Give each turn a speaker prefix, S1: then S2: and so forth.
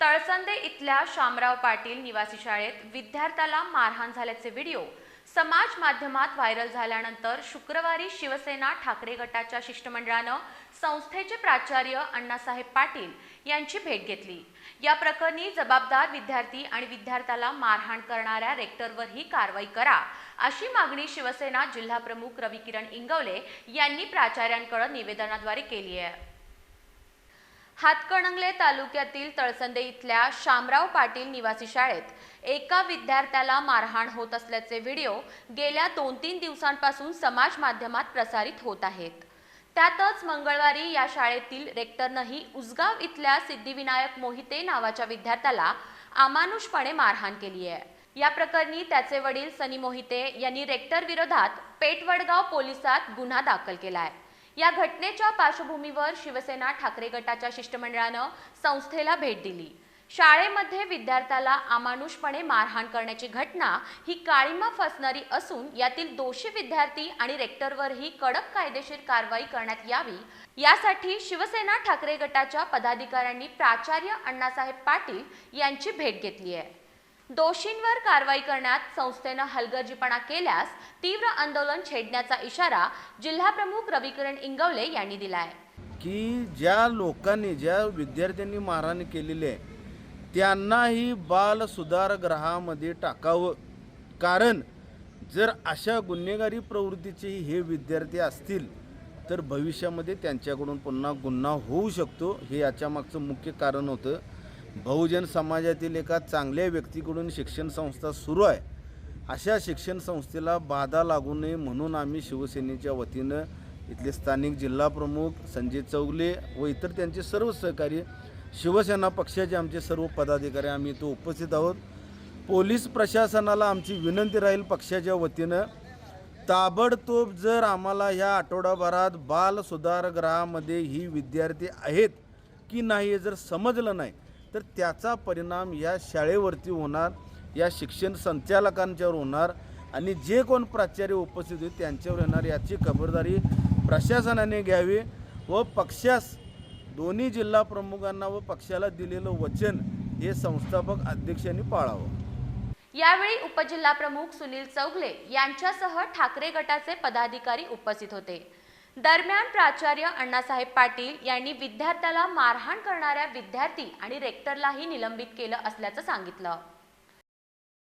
S1: तळसंदे इथल्या शामराव पाटील निवासी शाळेत विद्यार्थ्याला मारहाण झाल्याचे व्हिडिओ समाज माध्यमात व्हायरल झाल्यानंतर शुक्रवारी शिवसेना ठाकरे गटाच्या शिष्टमंडळानं संस्थेचे प्राचार्य अण्णासाहेब पाटील यांची भेट घेतली. या प्रकरणी जबाबदार विद्यार्थी आणि विद्यार्थ्याला मारहाण करणाऱ्या रेक्टरवरही कारवाई करा अशी मागणी शिवसेना जिल्हाप्रमुख रविकिरण इंगवले यांनी प्राचार्यांकडे निवेदनाद्वारे केली आहे. हातकणंगले तालुक्यातील तळसंदे इथल्या शामराव पाटील निवासी शाळेत एका विद्यार्थ्याला मारहाण होत असल्याचे व्हिडिओ गेल्या दोन तीन दिवसांपासून समाज माध्यमात प्रसारित होत आहेत. त्यातच मंगळवारी या शाळेतील रेक्टरनंही उसगाव इथल्या सिद्धिविनायक मोहिते नावाच्या विद्यार्थ्याला अमानुषपणे मारहाण केली आहे. या प्रकरणी त्याचे वडील सनी मोहिते यांनी रेक्टर विरोधात पेटवडगाव पोलिसात गुन्हा दाखल केला आहे. या घटनेच्या पार्श्वभूमीवर शिवसेना ठाकरे गटाच्या शिष्टमंडळानं संस्थेला भेट दिली. शाळेमध्ये विद्यार्थ्याला अमानुषपणे मारहाण करण्याची घटना ही काळीमा फसणारी असून यातील दोषी विद्यार्थी आणि रेक्टरवरही कडक कायदेशीर कारवाई करण्यात यावी. यासाठी शिवसेना ठाकरे गटाच्या पदाधिकाऱ्यांनी प्राचार्य अण्णासाहेब पाटील यांची भेट घेतली आहे. दोषींवर कारवाई करण्यात संस्थेनं हलगर्जीपणा केल्यास तीव्र आंदोलन छेडण्याचा इशारा जिल्हाप्रमुख रविकिरण इंगवले यांनी दिलाय.
S2: की ज्या लोकांनी ज्या विद्यार्थ्यांनी मारहाण केलेली आहे त्यांनाही बाल सुधार टाकावं. कारण जर अशा गुन्हेगारी प्रवृत्तीचे हे विद्यार्थी असतील तर भविष्यामध्ये त्यांच्याकडून पुन्हा गुन्हा होऊ शकतो. हे याच्या मागचं मुख्य कारण होतं. बहुजन समाजातील एका चांगल्या व्यक्तीकडून शिक्षण संस्था सुरू आहे. अशा शिक्षण संस्थेला बाधा लागू नये म्हणून आम्ही शिवसेनेच्या वतीनं इथले स्थानिक जिल्हाप्रमुख संजय चौगले व इतर त्यांचे सर्व सहकारी शिवसेना पक्षाचे आमचे सर्व पदाधिकारी आम्ही इथं उपस्थित आहोत. पोलीस प्रशासनाला आमची विनंती राहील पक्षाच्या वतीनं ताबडतोब जर आम्हाला ह्या आठवडाभरात बाल सुधारगृहामध्ये ही विद्यार्थी आहेत की नाही हे जर समजलं नाही तर त्याचा परिणाम या शाळेवरती होणार या शिक्षण संचालकांच्यावर होणार आणि जे कोण प्राचार्य उपस्थित होते त्यांच्यावर येणार याची खबरदारी प्रशासनाने घ्यावी व पक्षास दोन्ही जिल्हा प्रमुखांना व पक्षाला दिलेलं वचन हे संस्थापक अध्यक्षांनी पाळावं.
S1: यावेळी उपजिल्हाप्रमुख सुनील चौगले यांच्यासह ठाकरे गटाचे पदाधिकारी उपस्थित होते. दरम्यान प्राचार्य अण्णासाहेब पाटील यांनी विद्यार्थ्याला मारहाण करणाऱ्या विद्यार्थी आणि रेक्टरलाही निलंबित केलं असल्याचं सांगितलं.